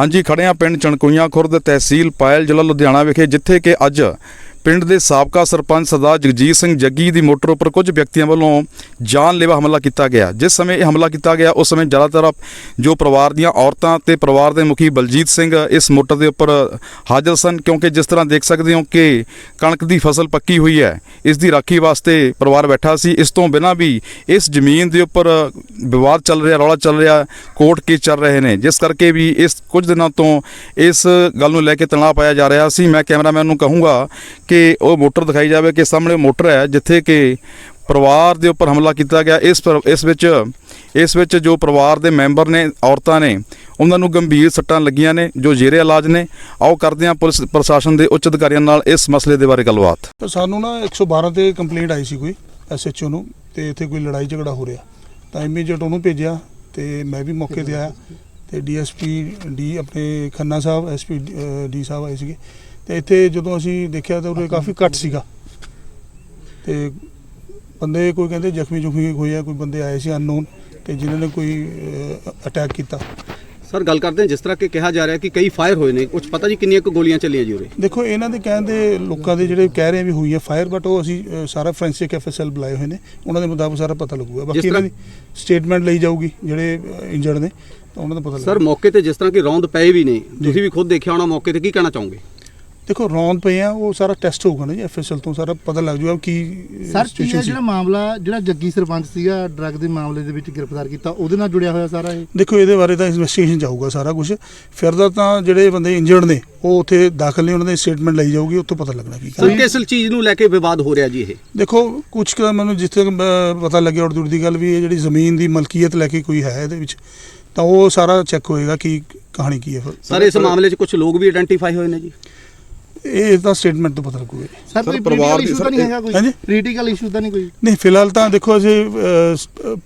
ਹਾਂਜੀ ਖੜੇ ਆ ਪਿੰਡ ਚਣਕੋਈਆਂ ਖੁਰਦ ਤਹਿਸੀਲ ਪਾਇਲ ਜ਼ਿਲ੍ਹਾ ਲੁਧਿਆਣਾ ਵਿਖੇ ਜਿੱਥੇ ਕਿ ਅੱਜ ਪਿੰਡ ਦੇ ਸਾਬਕਾ ਸਰਪੰਚ ਸਰਦਾਰ ਜਗਜੀਤ ਸਿੰਘ ਜੱਗੀ ਦੀ ਮੋਟਰ ਉੱਪਰ ਕੁਝ ਵਿਅਕਤੀਆਂ ਵੱਲੋਂ ਜਾਨਲੇਵਾ ਹਮਲਾ ਕੀਤਾ ਗਿਆ। ਜਿਸ ਸਮੇਂ ਇਹ ਹਮਲਾ ਕੀਤਾ ਗਿਆ, ਉਸ ਸਮੇਂ ਜ਼ਿਆਦਾਤਰ ਜੋ ਪਰਿਵਾਰ ਦੀਆਂ ਔਰਤਾਂ ਤੇ ਪਰਿਵਾਰ ਦੇ ਮੁਖੀ ਬਲਜੀਤ ਸਿੰਘ ਇਸ ਮੋਟਰ ਦੇ ਉੱਪਰ ਹਾਜ਼ਰ ਸਨ, ਕਿਉਂਕਿ ਜਿਸ ਤਰ੍ਹਾਂ ਦੇਖ ਸਕਦੇ ਹੋ ਕਿ ਕਣਕ ਦੀ ਫਸਲ ਪੱਕੀ ਹੋਈ ਹੈ, ਇਸ ਦੀ ਰਾਖੀ ਵਾਸਤੇ ਪਰਿਵਾਰ ਬੈਠਾ ਸੀ। ਇਸ ਤੋਂ ਬਿਨਾਂ ਵੀ ਇਸ ਜ਼ਮੀਨ ਦੇ ਉੱਪਰ ਵਿਵਾਦ ਚੱਲ ਰਿਹਾ, ਰੌਲਾ ਚੱਲ ਰਿਹਾ, ਕੋਰਟ ਕੇਸ ਚੱਲ ਰਹੇ ਨੇ। ਜਿਸ ਕਰਕੇ ਵੀ ਇਸ ਕੁਝ ਦਿਨਾਂ ਤੋਂ ਇਸ ਗੱਲ ਨੂੰ ਲੈ ਕੇ ਤਣਾਅ ਪਾਇਆ ਜਾ ਰਿਹਾ ਸੀ। ਮੈਂ ਕੈਮਰਾਮੈਨ ਨੂੰ ਕਹੂੰਗਾ ਕਿ ਉਹ ਮੋਟਰ ਦਿਖਾਈ ਜਾਵੇ ਕਿ ਸਾਹਮਣੇ ਮੋਟਰ ਹੈ ਜਿੱਥੇ ਕਿ ਪਰਿਵਾਰ ਦੇ ਉੱਪਰ ਹਮਲਾ ਕੀਤਾ ਗਿਆ। ਇਸ ਪਰ- ਇਸ ਵਿੱਚ ਇਸ ਵਿੱਚ ਜੋ ਪਰਿਵਾਰ ਦੇ ਮੈਂਬਰ ਨੇ, ਔਰਤਾਂ ਨੇ, ਉਹਨਾਂ ਨੂੰ ਗੰਭੀਰ ਸੱਟਾਂ ਲੱਗੀਆਂ ਨੇ, ਜੋ ਜੇਰੇ ਇਲਾਜ ਨੇ। ਆਓ ਕਰਦੇ ਹਾਂ ਪੁਲਿਸ, ਪ੍ਰਸ਼ਾਸਨ ਦੇ ਉੱਚ ਅਧਿਕਾਰੀਆਂ ਨਾਲ ਇਸ ਮਸਲੇ ਦੇ ਬਾਰੇ ਗੱਲਬਾਤ। ਸਾਨੂੰ ਨਾ 112 ਤੇ ਕੰਪਲੇਂਟ ਆਈ ਸੀ ਕੋਈ ਐਸਐਚਓ ਨੂੰ ਤੇ ਇੱਥੇ ਕੋਈ ਲੜਾਈ ਝਗੜਾ ਹੋ ਰਿਹਾ। ਤਾਂ ਇਮੀਡੀਏਟ ਉਹਨੂੰ ਭੇਜਿਆ ਤੇ ਮੈਂ ਵੀ ਮੌਕੇ ਤੇ ਆਇਆ ਤੇ ਡੀਐਸਪੀ ਡੀ ਆਪਣੇ ਖੰਨਾ ਸਾਹਿਬ ਐਸਪੀ ਡੀ ਸਾਹਿਬ ਆਏ ਸੀਗੇ। ਤੇ ਇੱਥੇ ਜਦੋਂ ਅਸੀਂ ਦੇਖਿਆ ਤਾਂ ਉਰੇ ਕਾਫੀ ਘੱਟ ਸੀਗਾ। ਤੇ ਬੰਦੇ ਕੋਈ ਕਹਿੰਦੇ ਜ਼ਖਮੀ ਜ਼ੁਖਮੀ ਹੋਏ ਆ ਕੋਈ ਬੰਦੇ ਆਏ ਸੀ ਅਨਨੋਨ ਤੇ ਜਿਨ੍ਹਾਂ ਨੇ ਕੋਈ ਅਟੈਕ ਕੀਤਾ। ਸਰ ਗੱਲ ਕਰਦੇ ਹਾਂ ਜਿਸ ਤਰ੍ਹਾਂ ਕਿ ਕਿਹਾ ਜਾ ਰਿਹਾ ਕਿ ਕਈ ਫਾਇਰ ਹੋਏ ਨੇ। ਕੁਝ ਪਤਾ ਜੀ ਕਿੰਨੀਆਂ ਕੁ ਗੋਲੀਆਂ ਚੱਲੀਆਂ ਜੀ ਉਰੇ? ਦੇਖੋ ਇਹਨਾਂ ਦੇ ਕਹਿੰਦੇ ਲੋਕਾਂ ਦੇ ਜਿਹੜੇ ਕਹਿ ਰਹੇ ਵੀ ਹੋਈ ਹੈ ਫਾਇਰ ਬਟ ਉਹ ਅਸੀਂ ਅ, ਸਾਰਾ ਫੋਰੈਂਸਿਕ ਐਫਐਸਐਲ ਬੁਲਾਏ ਹੋਏ ਨੇ। ਉਹਨਾਂ ਦੇ ਮੁਤਾਬਕ ਸਾਰਾ ਪਤਾ ਲੱਗੂਗਾ। ਬਾਕੀ ਇਹਨਾਂ ਦੀ ਸਟੇਟਮੈਂਟ ਲਈ ਜਾਊਗੀ ਜਿਹੜੇ ਇੰਜਰਡ ਨੇ ਤਾਂ ਉਹਨਾਂ ਦਾ ਪਤਾ ਸਰ ਲੱਗੂਗਾ ਮੌਕੇ ਤੇ ਜਿਸ ਤਰ੍ਹਾਂ ਕਿ ਰੌਂਦ ਪਏ ਵੀ ਨੇ ਤੁਸੀਂ ਵੀ ਖੁਦ ਦੇਖਿਆ ਹੋਣਾ ਮੌਕੇ ਤੇ ਕੀ ਕਹਿਣਾ ਚਾਹੋਗੇ? ਦੇਖੋ ਰੌਂਦ ਪਏ ਆ ਉਹ ਸਾਰਾ ਟੈਸਟ ਹੋਊਗਾ ਨਾ ਜੀ ਐਫਐਸਐਲ ਤੋਂ ਸਾਰਾ ਪਤਾ ਲੱਗ ਜਾਊਗਾ ਕੀ ਸਰ ਕੀ ਹੈ ਜਿਹੜਾ ਮਾਮਲਾ ਜਿਹੜਾ ਜੱਗੀ ਸਰਪੰਚ ਸੀਗਾ ਡਰੱਗ ਦੇ ਮਾਮਲੇ ਦੇ ਵਿੱਚ ਗ੍ਰਿਫਤਾਰ ਕੀਤਾ ਉਹਦੇ ਨਾਲ ਜੁੜਿਆ ਹੋਇਆ ਸਾਰਾ ਇਹ? ਦੇਖੋ ਇਹਦੇ ਬਾਰੇ ਤਾਂ ਇਨਵੈਸਟੀਗੇਸ਼ਨ ਜਾਊਗਾ ਸਾਰਾ ਕੁਝ ਫਿਰਦਰ ਤਾਂ ਜਿਹੜੇ ਬੰਦੇ ਇੰਜਰਡ ਨੇ ਉਹ ਉੱਥੇ ਦਾਖਲ ਨੇ ਉਹਨਾਂ ਦੀ ਸਟੇਟਮੈਂਟ ਲਈ ਜਾਊਗੀ ਉੱਥੋਂ ਪਤਾ ਲੱਗਣਾ ਕੀ ਸਰ ਕਿਸ ਚੀਜ਼ ਨੂੰ ਲੈ ਕੇ ਵਿਵਾਦ ਹੋ ਰਿਹਾ ਜੀ ਇਹ? ਦੇਖੋ ਕੁਝ ਕੁ ਮੈਨੂੰ ਜਿੱਥੇ ਤੱਕ, ਅਹ, ਪਤਾ ਲੱਗਿਆ ਔਰ ਦੂਰ ਦੀ ਗੱਲ ਵੀ ਇਹ ਜਿਹੜੀ ਜ਼ਮੀਨ ਦੀ ਮਲਕੀਅਤ ਲੈ ਕੇ ਕੋਈ ਹੈ ਇਹਦੇ ਵਿੱਚ ਤਾਂ ਉਹ ਸਾਰਾ ਚੈੱਕ ਹੋਏਗਾ ਕਿ ਕਹਾਣੀ ਕੀ ਹੈ ਫਿਰ। ਸਰ ਇਸ ਮਾਮਲੇ 'ਚ ਕੁਝ ਲੋਕ ਵੀ ਆਇਡੈਂਟੀਫਾਈ ਹੋਏ ਨੇ ਜੀ? ਇਹ ਤਾਂ ਸਟੇਟਮੈਂਟ ਤੋਂ ਪਤਾ ਲੱਗੂਗਾ ਜੀ। ਸਰ ਕੋਈ ਪਰਿਵਾਰ ਇਸ਼ੂ ਤਾਂ ਨਹੀਂ ਹੈਗਾ ਕੋਈ? ਹਾਂਜੀ? ਪੋਲੀਟੀਕਲ ਇਸ਼ੂ ਤਾਂ ਨਹੀਂ ਕੋਈ? ਨਹੀਂ ਫਿਲਹਾਲ ਤਾਂ ਦੇਖੋ ਅਸੀਂ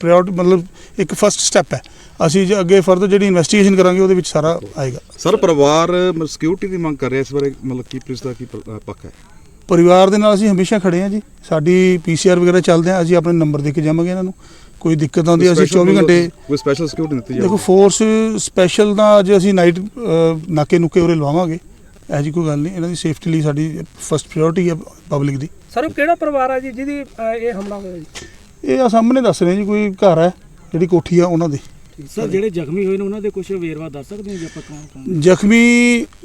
ਪ੍ਰਾਇੋਰਟੀ ਮਤਲਬ ਇੱਕ ਫਸਟ ਸਟੈਪ ਹੈ। ਅਸੀਂ ਜੇ ਅੱਗੇ ਫਰਦਰ ਜਿਹੜੀ ਇਨਵੈਸਟੀਗੇਸ਼ਨ ਕਰਾਂਗੇ ਉਹਦੇ ਵਿੱਚ ਸਾਰਾ ਆਏਗਾ। ਸਰ ਪਰਿਵਾਰ ਸਿਕਿਉਰਿਟੀ ਦੀ ਮੰਗ ਕਰ ਰਿਹਾ ਇਸ ਬਾਰੇ ਮਤਲਬ ਕੀ ਪੁਲਿਸ ਦਾ ਕੀ ਪ- ਪੱਖ ਹੈ? ਪਰਿਵਾਰ ਦੇ ਨਾਲ ਅਸੀਂ ਹਮੇਸ਼ਾ ਖੜੇ ਹਾਂ ਜੀ। ਸਾਡੀ ਪੀਸੀਆਰ ਵਗੈਰਾ ਚੱਲਦੇ ਆ ਅਸੀਂ ਆਪਣੇ ਨੰਬਰ ਦੇ ਕੇ ਜਾਵਾਂਗੇ ਇਹਨਾਂ ਨੂੰ। ਕੋਈ ਦਿੱਕਤ ਆਉਂਦੀ ਹੈ ਅਸੀਂ 24 ਘੰਟੇ ਕੋਈ ਸਪੈਸ਼ਲ ਸਿਕਿਉਰਿਟੀ ਦਿੱਤੀ ਦੇਖੋ ਜਾਵੇ ਫੋਰਸ ਸਪੈਸ਼ਲ ਦਾ ਅੱਜ ਅਸੀਂ ਨਾਈਟ ਨਾਕੇ ਨੁਕੇ ਉਰੇ ਲਵਾਵਾਂਗੇ। ਇਹੋ ਜਿਹੀ ਕੋਈ ਗੱਲ ਨਹੀਂ ਇਹਨਾਂ ਦੀ ਸੇਫਟੀ ਲਈ ਸਾਡੀ ਫਸਟ ਪ੍ਰਾਇੋਰਟੀ ਹੈ ਪਬਲਿਕ ਦੀ। ਸਰ ਉਹ ਕਿਹੜਾ ਪਰਿਵਾਰ ਆ ਜੀ ਜਿਹਦੀ ਅਹ, ਇਹ ਹਮਲਾ ਹੋਇਆ ਜੀ? ਇਹ ਆ ਸਾਹਮਣੇ ਦੱਸ ਰਹੇ ਜੀ ਕੋਈ ਘਰ ਹੈ ਜਿਹੜੀ ਕੋਠੀ ਆ ਉਹਨਾਂ ਦੀ। ਸਰ ਜਿਹੜੇ ਜ਼ਖਮੀ ਹੋਏ ਨੇ ਉਹਨਾਂ ਦੇ ਕੁਝ ਵੇਰਵਾ ਦੱਸ ਸਕਦੇ ਹੋ ਜੀ ਆਪਾਂ ਕੌਣ ਕੌਣ ਜ਼ਖਮੀ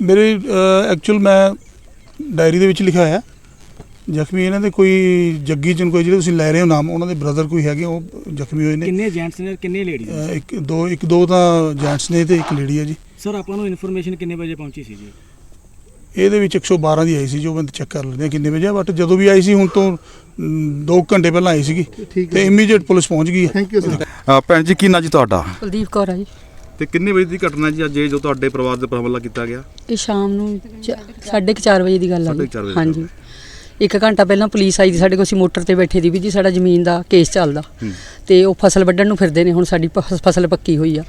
ਮੇਰੇ ਐਕਚੁਅਲ ਮੈਂ ਡਾਇਰੀ ਦੇ ਵਿੱਚ ਲਿਖਿਆ ਹੋਇਆ। ਜ਼ਖਮੀ ਇਹਨਾਂ ਦੇ ਕੋਈ ਜੱਗੀ ਚੰਦ ਕੋਈ ਜਿਹੜੇ ਤੁਸੀਂ ਲੈ ਰਹੇ ਹੋ ਨਾਮ ਉਹਨਾਂ ਦੇ ਬ੍ਰਦਰ ਕੋਈ ਹੈਗੇ ਉਹ ਜ਼ਖਮੀ ਹੋਏ ਨੇ। ਕਿੰਨੇ ਜੈਂਟਸ ਨੇ ਕਿੰਨੇ ਲੇਡੀਜ਼ ਅਹ, ਇੱਕ ਦੋ ਇੱਕ ਦੋ ਤਾਂ ਜੈਂਟਸ ਨੇ ਤੇ ਇੱਕ ਲੇਡੀ ਹੈ ਜੀ। ਸਰ ਆਪਾਂ ਨੂੰ ਇਨਫੋਰਮੇਸ਼ਨ ਕਿੰਨੇ ਵਜੇ ਪਹੁੰਚੀ ਸੀ ਜੀ? ਇਹਦੇ ਵਿੱਚ 112 ਦੀ ਆਈ ਸੀ ਜੋ ਬੰਦੇ ਚੈੱਕ ਕਰ ਲੈਂਦੇ ਆ ਕਿੰਨੇ ਵਜੇ ਬਟ ਜਦੋਂ ਵੀ ਆਈ ਸੀ ਹੁਣ ਤੋਂ 2 ਘੰਟੇ ਪਹਿਲਾਂ ਆਈ ਸੀਗੀ ਠੀਕ ਤੇ ਇਮੀਡੀਏਟ ਪੁਲਿਸ ਪਹੁੰਚ ਗਈ ਹੈ। ਥੈਂਕ ਯੂ ਸਰ ਅ, ਭੈਣ ਜੀ ਕੀ ਨਾਂ ਜੀ ਤੁਹਾਡਾ? ਕੁਲਦੀਪ ਕੌਰ ਆ ਜੀ। ਤੇ ਕਿੰਨੇ ਵਜੇ ਦੀ ਘਟਨਾ ਜੀ ਅੱਜ ਇਹ ਜੋ ਤੁਹਾਡੇ ਪਰਿਵਾਰ ਦੇ ਉੱਪਰ ਹਮਲਾ ਕੀਤਾ ਗਿਆ? ਇਹ ਸ਼ਾਮ ਨੂੰ 4:30 ਵਜੇ ਦੀ ਗੱਲ ਆ ਸਾਢੇ ਜੀ ਕੁ ਚਾਰ ਵਜੇ ਦੀ ਹਾਂਜੀ। ਇੱਕ ਘੰਟਾ ਪਹਿਲਾਂ ਪੁਲਿਸ ਆਈ ਸੀ ਸਾਡੇ ਕੋਲ ਅਸੀਂ ਮੋਟਰ ਤੇ ਬੈਠੇ ਦੀ ਵੀ ਜੀ ਸਾਡਾ ਜ਼ਮੀਨ ਦਾ ਕੇਸ ਚੱਲਦਾ। ਤੇ ਉਹ ਫਸਲ ਵੱਢਣ ਨੂੰ ਫਿਰਦੇ ਨੇ ਹੁਣ ਸਾਡੀ ਫਸਲ ਪੱਕੀ ਹੋਈ ਆ।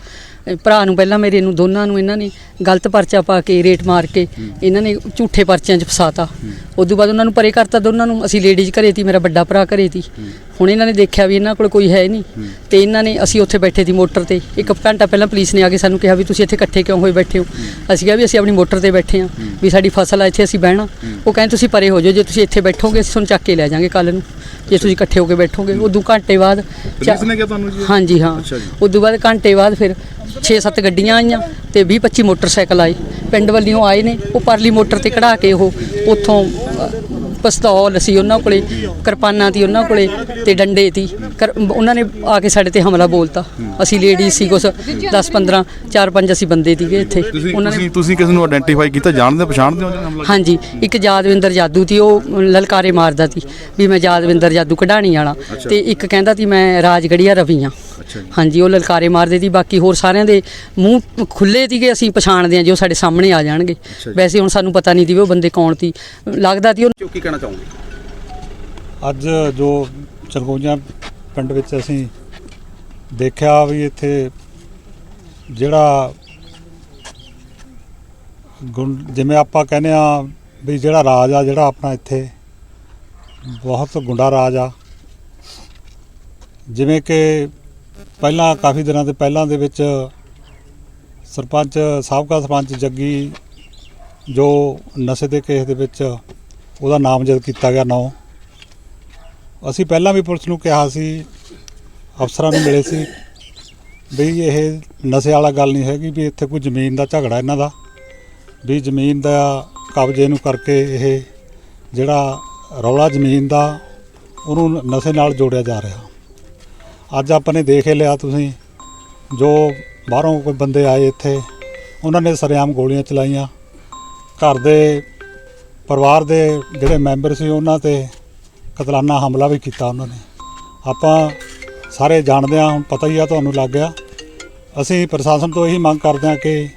ਭਰਾ ਨੂੰ ਪਹਿਲਾਂ ਮੇਰੇ ਨੂੰ ਦੋਨਾਂ ਨੂੰ ਇਹਨਾਂ ਨੇ ਗਲਤ ਪਰਚਾ ਪਾ ਕੇ ਰੇਟ ਮਾਰ ਕੇ ਇਹਨਾਂ ਨੇ ਝੂਠੇ ਪਰਚਿਆਂ 'ਚ ਫਸਾਤਾ। ਉਦੋਂ ਬਾਅਦ ਉਹਨਾਂ ਨੂੰ ਪਰੇ ਕਰਤਾ ਦੋਨਾਂ ਨੂੰ ਅਸੀਂ ਲੇਡੀਜ਼ ਘਰੇ ਤੀ ਮੇਰਾ ਵੱਡਾ ਭਰਾ ਘਰੇ ਤੀ ਹੁਣ ਇਹਨਾਂ ਨੇ ਦੇਖਿਆ ਵੀ ਇਹਨਾਂ ਕੋਲ ਕੋਈ ਹੈ ਨਹੀਂ। ਤੇ ਇਹਨਾਂ ਨੇ ਅਸੀਂ ਉੱਥੇ ਬੈਠੇ ਸੀ ਮੋਟਰ ਤੇ। ਇੱਕ ਘੰਟਾ ਪਹਿਲਾਂ ਪੁਲਿਸ ਨੇ ਆ ਕੇ ਸਾਨੂੰ ਕਿਹਾ ਵੀ ਤੁਸੀਂ ਇੱਥੇ ਇਕੱਠੇ ਕਿਉਂ ਹੋਏ ਬੈਠੇ ਹੋ? ਅਸੀਂ ਕਿਹਾ ਵੀ ਅਸੀਂ ਆਪਣੀ ਮੋਟਰ ਤੇ ਬੈਠੇ ਹਾਂ ਵੀ ਸਾਡੀ ਫਸਲ ਆ ਇੱਥੇ ਅਸੀਂ ਬਹਿਣਾ। ਉਹ ਕਹਿੰਦੇ ਤੁਸੀਂ ਪਰੇ ਹੋ ਜਾਓ ਜੇ ਤੁਸੀਂ ਇੱਥੇ ਬੈਠੋਗੇ ਅਸੀਂ ਤੁਹਾਨੂੰ ਚੱਕ ਕੇ ਲੈ ਜਾਾਂਗੇ ਕੱਲ ਨੂੰ। ਜੇ ਤੁਸੀਂ ਇਕੱਠੇ ਹੋ ਕੇ ਬੈਠੋਗੇ ਉਦੋਂ ਘੰਟੇ ਬਾਅਦ ਚਾ- ਪੁਲਿਸ ਨੇ ਕਿਹਾ ਤੁਹਾਨੂੰ ਜੀ? ਹਾਂਜੀ ਹਾਂ। ਅੱਛਾ ਜੀ। ਉਦੋਂ ਬਾਅਦ ਘੰਟੇ ਬਾਅਦ ਫਿਰ 6-7 ਗੱਡੀਆਂ ਆਈਆਂ ਤੇ 20-25 ਮੋਟਰਸਾਈਕਲ ਆਏ। ਪਿੰਡ ਵੱਲੋਂ ਆਏ ਨੇ ਉਹ ਪਰਲੀ ਮੋਟਰ ਤੇ ਕਢਾ ਕੇ ਉਹ ਉੱਥੋਂ ਅ, ਪਿਸਤੌਲ ਸੀ ਉਹਨਾਂ ਕੋਲੇ ਕਿਰਪਾਨਾਂ ਤੀ ਉਹਨਾਂ ਕੋਲੇ ਤੇ ਡੰਡੇ ਤੀ ਕਰ- ਉਹਨਾਂ ਨੇ ਆ ਕੇ ਸਾਡੇ ਤੇ ਹਮਲਾ ਬੋਲਤਾ। ਅਸੀਂ ਲੇਡੀਜ਼ ਸੀ ਕੁਛ 10-15 4-5 ਅਸੀਂ ਬੰਦੇ ਸੀਗੇ ਇੱਥੇ। ਤੁਸੀਂ ਉਹਨਾਂ ਨੇ ਤੁਸੀਂ ਤੁਸੀਂ ਕਿਸ ਨੂੰ ਆਇਡੈਂਟੀਫਾਈ ਕੀਤਾ? ਜਾਣਦੇ ਹੋ ਪਛਾਣਦੇ ਹੋ ਜਿਹਨੇ ਹਮਲਾ ਕੀਤਾ? ਹਾਂਜੀ ਇੱਕ ਯਾਦਵਿੰਦਰ ਜਾਦੂ ਤੀ ਉਹ ਲਲਕਾਰੇ ਮਾਰਦਾ ਤੀ ਵੀ ਮੈਂ ਯਾਦਵਿੰਦਰ ਜਾਦੂ ਕਢਾਣੀ ਵਾਲਾ। ਤੇ ਇੱਕ ਕਹਿੰਦਾ ਤੀ ਮੈਂ ਰਾਜਗੜੀਆ ਰਵੀ ਜੀ ਹਾਂਜੀ ਉਹ ਲਲਕਾਰੇ ਮਾਰਦੇ ਸੀ ਬਾਕੀ ਹੋਰ ਸਾਰਿਆਂ ਦੇ ਮੂੰਹ ਖੁੱਲੇ ਸੀਗੇ ਅਸੀਂ ਪਛਾਣਦੇ ਹਾਂ ਜੋ ਸਾਡੇ ਸਾਹਮਣੇ ਆ ਜਾਣਗੇ। ਵੈਸੇ ਹੁਣ ਸਾਨੂੰ ਪਤਾ ਨਹੀਂ ਸੀ ਵੀ ਉਹ ਬੰਦੇ ਕੌਣ ਸੀ। ਲੱਗਦਾ ਸੀ ਉਹ ਕਿਉਂ ਕੀ ਕਹਿਣਾ ਚਾਹੋਗੇ? ਅੱਜ ਜੋ ਚਰਗੋਈਆਂ ਪਿੰਡ ਵਿੱਚ ਅਸੀਂ ਦੇਖਿਆ ਵੀ ਇੱਥੇ ਜਿਹੜਾ ਗੁੰਡ ਜਿਵੇਂ ਆਪਾਂ ਕਹਿੰਦੇ ਆ ਵੀ ਜਿਹੜਾ ਰਾਜ ਆ ਜਿਹੜਾ ਆਪਣਾ ਇੱਥੇ ਬਹੁਤ ਗੁੰਡਾ ਰਾਜ ਆ। ਜਿਵੇਂ ਕਿ ਪਹਿਲਾਂ ਕਾਫੀ ਦਿਨਾਂ ਦੇ ਪਹਿਲਾਂ ਦੇ ਵਿੱਚ ਸਰਪੰਚ, ਸਾਬਕਾ ਸਰਪੰਚ ਜੱਗੀ ਜੋ ਨਸ਼ੇ ਦੇ ਕੇਸ ਦੇ ਵਿੱਚ ਉਹਦਾ ਨਾਮਜ਼ਦ ਕੀਤਾ ਗਿਆ ਨੌ, ਅਸੀਂ ਪਹਿਲਾਂ ਵੀ ਪੁਲਿਸ ਨੂੰ ਕਿਹਾ ਸੀ, ਅਫਸਰਾਂ ਨੂੰ ਮਿਲੇ ਸੀ ਵੀ ਇਹ ਨਸ਼ੇ ਵਾਲਾ ਗੱਲ ਨਹੀਂ ਹੈਗੀ ਵੀ ਇੱਥੇ ਕੋਈ ਜ਼ਮੀਨ ਦਾ ਝਗੜਾ ਇਹਨਾਂ ਦਾ, ਵੀ ਜ਼ਮੀਨ ਦਾ ਕਬਜ਼ੇ ਨੂੰ ਕਰਕੇ ਇਹ ਜਿਹੜਾ ਰੌਲਾ ਜ਼ਮੀਨ ਦਾ ਉਹਨੂੰ ਨਸ਼ੇ ਨਾਲ ਜੋੜਿਆ ਜਾ ਰਿਹਾ। ਅੱਜ ਆਪਾਂ ਨੇ ਦੇਖ ਹੀ ਲਿਆ ਤੁਸੀਂ, ਜੋ ਬਾਹਰੋਂ ਕੋਈ ਬੰਦੇ ਆਏ ਇੱਥੇ, ਉਹਨਾਂ ਨੇ ਸਰੇਆਮ ਗੋਲੀਆਂ ਚਲਾਈਆਂ। ਘਰ ਦੇ ਪਰਿਵਾਰ ਦੇ ਜਿਹੜੇ ਮੈਂਬਰ ਸੀ, ਉਹਨਾਂ ਤੇ ਕਤਲਾਨਾ ਹਮਲਾ ਵੀ ਕੀਤਾ ਉਹਨਾਂ ਨੇ। ਆਪਾਂ ਸਾਰੇ ਜਾਣਦੇ ਹਾਂ, ਹੁਣ ਪਤਾ ਹੀ ਆ ਤੁਹਾਨੂੰ ਲੱਗ ਗਿਆ। ਅਸੀਂ ਪ੍ਰਸ਼ਾਸਨ ਤੋਂ ਇਹੀ ਮੰਗ ਕਰਦੇ ਹਾਂ ਕਿ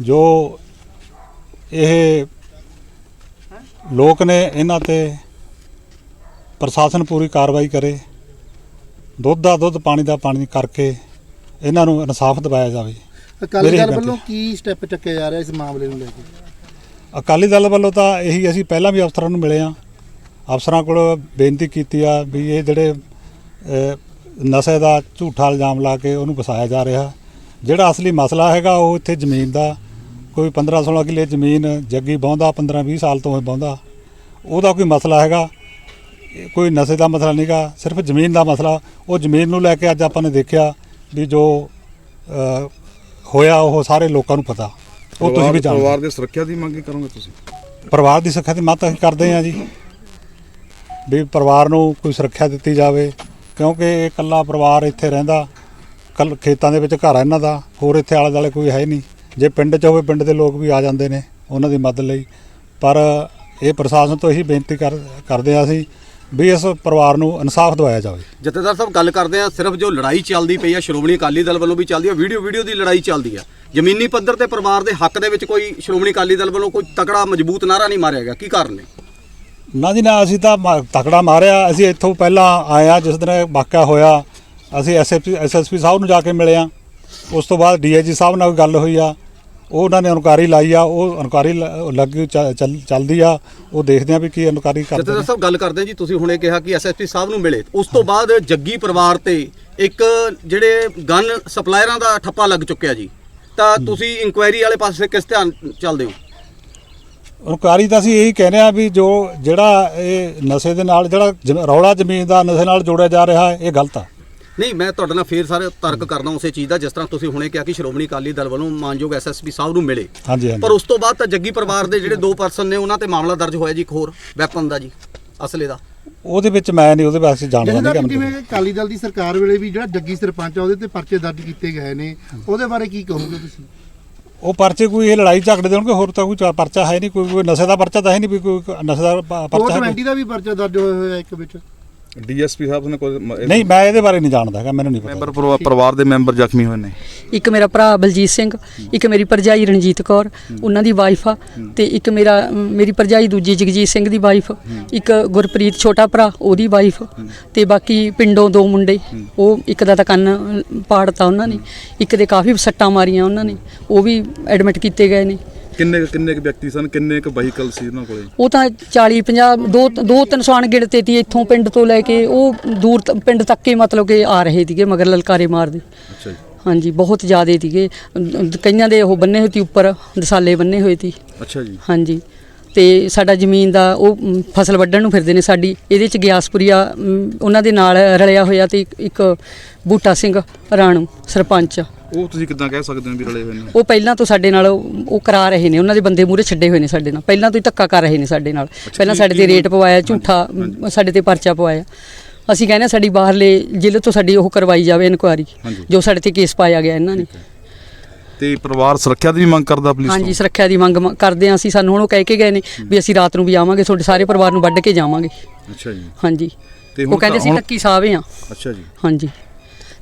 ਜੋ ਇਹ ਲੋਕ ਨੇ, ਇਹਨਾਂ ਤੇ ਪ੍ਰਸ਼ਾਸਨ ਪੂਰੀ ਕਾਰਵਾਈ ਕਰੇ। ਦੁੱਧ ਦਾ ਦੁੱਧ ਪਾਣੀ ਦਾ ਪਾਣੀ ਕਰਕੇ ਇਹਨਾਂ ਨੂੰ ਇਨਸਾਫ ਦਿਵਾਇਆ ਜਾਵੇ। ਅਕਾਲੀ ਦਲ। ਵੱਲੋਂ ਕੀ ਸਟੈਪ ਚੱਕਿਆ ਜਾ ਰਿਹਾ ਇਸ ਮਾਮਲੇ ਨੂੰ ਲੈ ਕੇ? ਅਕਾਲੀ ਦਲ ਵੱਲੋਂ ਤਾਂ ਇਹੀ ਅਸੀਂ ਪਹਿਲਾਂ ਵੀ ਅਫਸਰਾਂ ਨੂੰ ਮਿਲੇ ਆ ਅਫਸਰਾਂ ਕੋਲ ਬੇਨਤੀ ਕੀਤੀ ਆ ਵੀ ਇਹ ਜਿਹੜੇ ਨਸ਼ੇ ਦਾ ਝੂਠਾ ਇਲਜ਼ਾਮ ਲਾ ਕੇ ਉਹਨੂੰ ਵਸਾਇਆ ਜਾ ਰਿਹਾ। ਜਿਹੜਾ ਅਸਲੀ ਮਸਲਾ ਹੈਗਾ ਉਹ ਇੱਥੇ ਜ਼ਮੀਨ ਦਾ ਕੋਈ 15 16 ਕਿੱਲੇ ਜ਼ਮੀਨ ਜੱਗੀ ਬਹੁੰਦਾ 15 20 ਸਾਲ ਤੋਂ ਬਹੁੰਦਾ ਉਹਦਾ ਕੋਈ ਮਸਲਾ ਹੈਗਾ। ਕੋਈ ਨਸ਼ੇ ਦਾ ਮਸਲਾ ਨਹੀਂਗਾ ਸਿਰਫ ਜ਼ਮੀਨ ਦਾ ਮਸਲਾ। ਉਹ ਜ਼ਮੀਨ ਨੂੰ ਲੈ ਕੇ ਅੱਜ ਆਪਾਂ ਨੇ ਦੇਖਿਆ ਵੀ ਜੋ ਹੋਇਆ ਉਹ ਸਾਰੇ ਲੋਕਾਂ ਨੂੰ ਪਤਾ। ਉਹ ਤੁਸੀਂ ਵੀ ਜਾਣਦੇ। ਹੋ। ਪਰਿਵਾਰ ਦੀ ਸੁਰੱਖਿਆ ਦੀ ਮੰਗ ਕਰੋਗੇ ਤੁਸੀਂ? ਪਰਿਵਾਰ ਦੀ ਸੁਰੱਖਿਆ ਦੀ ਮਤ ਅਸੀਂ ਕਰਦੇ ਹਾਂ ਜੀ। ਵੀ ਪਰਿਵਾਰ ਨੂੰ ਕੋਈ ਸੁਰੱਖਿਆ ਦਿੱਤੀ ਜਾਵੇ ਕਿਉਂਕਿ ਇਹ ਇਕੱਲਾ ਪਰਿਵਾਰ ਇੱਥੇ ਰਹਿੰਦਾ। ਕੱਲ ਖੇਤਾਂ ਦੇ ਵਿੱਚ ਘਰ ਆ ਇਹਨਾਂ ਦਾ ਹੋਰ ਇੱਥੇ ਆਲੇ ਦੁਆਲੇ ਕੋਈ ਹੈ ਨਹੀਂ। ਜੇ ਪਿੰਡ 'ਚ ਹੋਵੇ ਪਿੰਡ ਦੇ ਲੋਕ ਵੀ ਆ ਜਾਂਦੇ ਨੇ ਉਹਨਾਂ ਦੀ ਮਦਦ ਲਈ। ਪਰ ਇਹ ਪ੍ਰਸ਼ਾਸਨ ਤੋਂ ਇਹੀ ਬੇਨਤੀ ਕਰ ਕਰਦੇ ਹਾਂ ਅਸੀਂ ਵੀ ਇਸ ਪਰਿਵਾਰ ਨੂੰ ਇਨਸਾਫ ਦਿਵਾਇਆ ਜਾਵੇ। ਜਥੇਦਾਰ ਸਾਹਿਬ ਗੱਲ ਕਰਦੇ ਆ ਸਿਰਫ ਜੋ ਲੜਾਈ ਚੱਲਦੀ ਪਈ ਆ ਸ਼੍ਰੋਮਣੀ ਅਕਾਲੀ ਦਲ ਵੱਲੋਂ ਵੀ ਚੱਲਦੀ ਆ ਵੀਡੀਓ ਵੀਡੀਓ ਦੀ ਲੜਾਈ ਚੱਲਦੀ ਆ। ਜ਼ਮੀਨੀ ਪੱਧਰ ਤੇ ਪਰਿਵਾਰ ਦੇ ਹੱਕ ਦੇ ਵਿੱਚ ਕੋਈ ਸ਼੍ਰੋਮਣੀ ਅਕਾਲੀ ਦਲ ਵੱਲੋਂ ਕੋਈ ਤਕੜਾ ਮਜ਼ਬੂਤ ਨਾਰਾ ਨਹੀਂ ਮਾਰਿਆ ਗਿਆ ਕੀ ਕਾਰਨ ਨੇ? ਨਾ ਜੀ ਨਾ ਅਸੀਂ ਤਾਂ ਮ- ਤਕੜਾ ਮਾਰਿਆ। ਅਸੀਂ ਇੱਥੋਂ ਪਹਿਲਾਂ ਆਏ ਆ ਜਿਸ ਦਿਨ ਇਹ ਵਾਕਿਆ ਹੋਇਆ ਅਸੀਂ ਐਸਐਸਪੀ ਐਸਐਸਪੀ ਸਾਹਿਬ ਨੂੰ ਜਾ ਕੇ ਮਿਲੇ ਆ। ਉਸ ਤੋਂ ਬਾਅਦ ਡੀਆਈਜੀ ਸਾਹਿਬ ਨਾਲ ਗੱਲ ਹੋਈ ਆ। ਉਹ ਉਹਨਾਂ ਨੇ ਇਨਕੁਆਰੀ ਲਾਈ ਆ ਉਹ ਇਨਕੁਆਰੀ ਲੱਗੀ ਚ- ਚੱਲ- ਚੱਲਦੀ ਆ ਉਹ ਦੇਖਦੇ ਆ ਵੀ ਕੀ ਇਨਕੁਆਰੀ ਕਰਦੇ ਜਥੇਦਾਰ ਨੇ। ਸਾਹਿਬ ਗੱਲ ਕਰਦੇ ਜੀ ਤੁਸੀਂ ਹੁਣੇ ਕਿਹਾ ਕਿ ਐਸਐਸਪੀ ਸਾਹਿਬ ਨੂੰ ਮਿਲੇ। ਉਸ ਤੋਂ ਬਾਅਦ ਜੱਗੀ ਪਰਿਵਾਰ ਤੇ ਇੱਕ ਜਿਹੜੇ ਗਨ ਸਪਲਾਇਰਾਂ ਦਾ ਠੱਪਾ ਲੱਗ ਚੁੱਕਿਆ ਜੀ। ਤਾਂ ਤੁਸੀਂ ਇਨਕੁਆਇਰੀ ਵਾਲੇ ਪਾਸੇ ਕਿਸ ਧਿਆਨ ਚੱਲਦੇ ਹੋ? ਇਨਕੁਆਰੀ ਤਾਂ ਅਸੀਂ ਇਹੀ ਕਹਿੰਦੇ ਆ ਵੀ ਜੋ ਜਿਹੜਾ ਇਹ ਨਸ਼ੇ ਦੇ ਨਾਲ ਜਿਹੜਾ ਜ਼ਮ- ਰੌਲਾ ਜ਼ਮੀਨ ਦਾ ਨਸ਼ੇ ਨਾਲ ਜੋੜਿਆ ਜਾ ਰਿਹਾ ਹੈ ਇਹ ਗਲਤ ਆ। ਨਹੀਂ ਮੈਂ ਤੁਹਾਡੇ ਨਾਲ ਫੇਰ ਸਾਰੇ ਤਰਕ ਕਰਦਾ ਉਸੇ ਚੀਜ਼ ਦਾ ਜਿਸ ਤਰ੍ਹਾਂ ਤੁਸੀਂ ਹੁਣੇ ਕਿਹਾ ਕਿ ਸ਼੍ਰੋਮਣੀ ਅਕਾਲੀ ਦਲ ਵੱਲੋਂ ਮਾਨਯੋਗ ਐਸਐਸਪੀ ਸਾਹਿਬ ਨੂੰ ਮਿਲੇ। ਹਾਂਜੀ ਹਾਂਜੀ। ਪਰ ਉਸ ਤੋਂ ਬਾਅਦ ਤਾਂ ਜੱਗੀ ਪਰਿਵਾਰ ਦੇ ਜਿਹੜੇ ਦੋ ਪਰਸਨ ਨੇ ਉਹਨਾਂ ਤੇ ਮਾਮਲਾ ਦਰਜ ਹੋਇਆ ਜੀ ਇੱਕ ਹੋਰ ਵੈਪਨ ਦਾ ਜੀ ਅਸਲੇ ਦਾ। ਉਹਦੇ ਵਿੱਚ ਮੈਂ ਨਹੀਂ ਉਹਦੇ ਬਾਰੇ ਜਾਣਦਾ ਨਹੀਂ ਜਿਵੇਂ ਕਿ ਅਕਾਲੀ ਦਲ ਦੀ ਸਰਕਾਰ ਵੇਲੇ ਵੀ ਜਿਹੜਾ ਜੱਗੀ ਸਰਪੰਚ ਆ ਉਹਦੇ ਤੇ ਪਰਚੇ ਦਰਜ ਕੀਤੇ ਗਏ ਨੇ। ਉਹਦੇ ਬਾਰੇ ਕੀ ਕਹੋਗੇ ਤੁਸੀਂ? ਉਹ ਪਰਚੇ ਕੋਈ ਇਹ ਲੜਾਈ ਝਗੜੇ ਦੇ ਹੋਣਗੇ ਹੋਰ ਤਾਂ ਕੋਈ ਪਰਚਾ ਹੈ ਨਹੀਂ ਕੋਈ ਨਸ਼ੇ ਦਾ ਪਰਚਾ ਤਾਂ ਹੈ ਨਹੀਂ ਕੋਈ ਨਸ਼ੇ ਦਾ ਪਰਚਾ ਹੈ ਕੋਈ। 420 ਦਾ ਵੀ ਪਰਚਾ ਦਰਜ ਹੋਇਆ ਹੋਇਆ ਇੱਕ ਵਿੱਚ। ਡੀਐਸਪੀ ਸਾਹਿਬ ਨੇ ਕੋਈ ਮ- ਨਹੀਂ ਮੈਂ ਇਹਦੇ ਬਾਰੇ ਨਹੀਂ ਜਾਣਦਾ ਹੈਗਾ ਮੈਨੂੰ ਨਹੀਂ ਮੈਂਬਰ ਪਤਾ ਪਰਿਵਾ- ਪਰਿਵਾਰ ਦੇ ਮੈਂਬਰ ਜ਼ਖਮੀ ਹੋਏ ਨੇ। ਇੱਕ ਮੇਰਾ ਭਰਾ ਬਲਜੀਤ ਸਿੰਘ ਇੱਕ ਮੇਰੀ ਭਰਜਾਈ ਰਣਜੀਤ ਕੌਰ ਉਹਨਾਂ ਦੀ ਵਾਈਫ ਆ ਤੇ ਇੱਕ ਮੇਰਾ ਅਮ, ਮੇਰੀ ਭਰਜਾਈ ਦੂਜੀ ਜਗਜੀਤ ਸਿੰਘ ਦੀ ਵਾਈਫ ਇੱਕ ਗੁਰਪ੍ਰੀਤ ਛੋਟਾ ਭਰਾ ਉਹਦੀ ਵਾਈਫ ਤੇ ਬਾਕੀ ਪਿੰਡੋਂ ਦੋ ਮੁੰਡੇ ਉਹ ਇੱਕ ਦਾ ਤਾਂ ਕੰਨ ਪਾੜਤਾ ਉਹਨਾਂ ਨੇ ਇੱਕ ਦੇ ਕਾਫੀ ਸੱਟਾਂ ਮਾਰੀਆਂ ਉਹਨਾਂ ਨੇ ਉਹ ਵੀ ਐਡਮਿਟ ਕੀਤੇ ਗਏ ਨੇ। ਕਿੰਨੇ ਕਿੰਨੇ ਕੁ ਵਿਅਕਤੀ ਸਨ? ਕਿੰਨੇ ਕੁ ਵਹੀਕਲ ਸੀ ਉਹਨਾਂ ਕੋਲੇ? ਉਹ ਤਾਂ 40 50 ਦੋ ਦੋ ਤਿੰਨ ਸੌ ਗਿਣਤੇ ਤੀ ਇੱਥੋਂ ਪਿੰਡ ਤੋਂ ਲੈ ਕੇ ਉਹ ਦੂਰ ਤ- ਪਿੰਡ ਤੱਕ ਹੀ ਮਤਲਬ ਕਿ ਆ ਰਹੇ ਸੀਗੇ ਮਗਰ ਲਲਕਾਰੇ ਮਾਰਦੇ। ਅੱਛਾ ਜੀ। ਹਾਂਜੀ ਬਹੁਤ ਜ਼ਿਆਦੇ ਸੀਗੇ। ਅਮ, ਕਈਆਂ ਦੇ ਉਹ ਬੰਨੇ ਹੋਏ ਸੀ ਉੱਪਰ ਦਸਾਲੇ ਬੰਨੇ ਹੋਏ ਸੀ। ਅੱਛਾ ਜੀ। ਹਾਂਜੀ। ਤੇ ਸਾਡਾ ਜ਼ਮੀਨ ਦਾ ਉਹ ਫਸਲ ਵੱਢਣ ਨੂੰ ਫਿਰਦੇ ਨੇ ਸਾਡੀ। ਇਹਦੇ ਚ ਗਿਆਸਪੁਰੀਆ ਅਮ, ਉਹਨਾਂ ਦੇ ਨਾਲ ਰਲਿਆ ਹੋਇਆ ਤੇ ਇੱਕ- ਇੱਕ ਬੂਟਾ ਸਿੰਘ ਰਾਣੂ ਸਰਪੰਚ। ਉਹ ਤੁਸੀਂ ਕਿੱਦਾਂ ਕਹਿ ਸਕਦੇ ਹੋ ਵੀ ਰਲੇ ਹੋਏ ਨੇ? ਉਹ ਪਹਿਲਾਂ ਤੋਂ ਸਾਡੇ ਨਾਲ ਉਹ ਉਹ ਕਰਾ ਰਹੇ ਨੇ ਉਹਨਾਂ ਦੇ ਬੰਦੇ ਮੂਰੇ ਛੱਡੇ ਹੋਏ ਨੇ ਸਾਡੇ ਨਾਲ। ਪਹਿਲਾਂ ਤੋਂ ਹੀ ਧੱਕਾ ਕਰ ਰਹੇ ਨੇ ਸਾਡੇ ਨਾਲ। ਪਹਿਲਾਂ ਸਾਡੇ ਤੇ ਰੇਟ ਪਵਾਇਆ ਝੂਠਾ ਸਾਡੇ ਤੇ ਪਰਚਾ ਪਵਾਇਆ। ਅਸੀਂ ਕਹਿੰਦੇ ਹਾਂ ਸਾਡੀ ਬਾਹਰਲੇ ਜ਼ਿਲ੍ਹੇ ਤੋਂ ਸਾਡੀ ਉਹ ਕਰਵਾਈ ਜਾਵੇ ਇਨਕੁਆਰੀ ਹਾਂਜੀ। ਜੋ ਸਾਡੇ ਤੇ ਕੇਸ ਪਾਇਆ ਗਿਆ ਇਹਨਾਂ ਨੇ। ਤੇ ਪਰਿਵਾਰ ਸੁਰੱਖਿਆ ਦੀ ਵੀ ਮੰਗ ਕਰਦਾ ਪੁਲਿਸ ਹਾਂਜੀ ਤੋਂ ਸੁਰੱਖਿਆ ਦੀ ਮੰਗ ਮ- ਕਰਦੇ ਹਾਂ ਅਸੀਂ। ਸਾਨੂੰ ਹੁਣ ਉਹ ਕਹਿ ਕੇ ਗਏ ਨੇ ਵੀ ਅਸੀਂ ਰਾਤ ਨੂੰ ਵੀ ਆਵਾਂਗੇ ਤੁਹਾਡੇ ਸਾਰੇ ਪਰਿਵਾਰ ਨੂੰ ਵੱਢ ਕੇ ਜਾਵਾਂਗੇ। ਅੱਛਾ ਜੀ। ਹਾਂਜੀ। ਤੇ ਉਹ ਕਹਿੰਦੇ ਸੀ ਹੁਣ- ਟੱਕੀ ਆ ਅੱਛਾ ਜੀ। ਹਾਂਜੀ।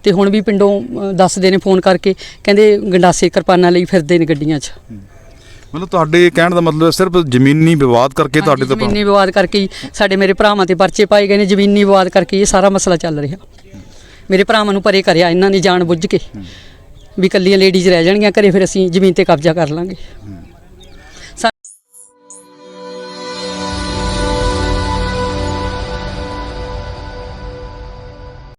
ਤੇ ਹੁਣ ਵੀ ਪਿੰਡੋਂ ਦੱਸਦੇ ਨੇ ਫੋਨ ਕਰਕੇ ਕਹਿੰਦੇ ਗੰਡਾਸੇ ਕਿਰਪਾਨਾਂ ਲਈ ਫਿਰਦੇ ਨੇ ਗੱਡੀਆਂ 'ਚ। ਮਤਲਬ ਤੁਹਾਡੇ ਕਹਿਣ ਦਾ ਮਤਲਬ ਸਿਰਫ ਜ਼ਮੀਨੀ ਵਿਵਾਦ ਕਰਕੇ ਤੁਹਾਡੇ ਤੋਂ ਜ਼ਮੀਨੀ ਵਿਵਾਦ ਕਰਕੇ ਸਾਡੇ ਮੇਰੇ ਭਰਾਵਾਂ ਤੇ ਪਰਚੇ ਪਾਏ ਗਏ ਨੇ ਜ਼ਮੀਨੀ ਵਿਵਾਦ ਕਰਕੇ ਇਹ ਸਾਰਾ ਮਸਲਾ ਚੱਲ ਰਿਹਾ। ਮੇਰੇ ਭਰਾਵਾਂ ਨੂੰ ਪਰੇ ਕਰਿਆ ਇਹਨਾਂ ਨੇ ਜਾਣ ਬੁੱਝ ਕੇ। ਵੀ ਕੱਲੀਆਂ ਲੇਡੀਜ਼ ਰਹਿ ਜਾਣਗੀਆਂ ਘਰੇ ਫਿਰ ਅਸੀਂ ਜ਼ਮੀਨ ਤੇ ਕਬਜ਼ਾ ਕਰ ਲਾਂਗੇ।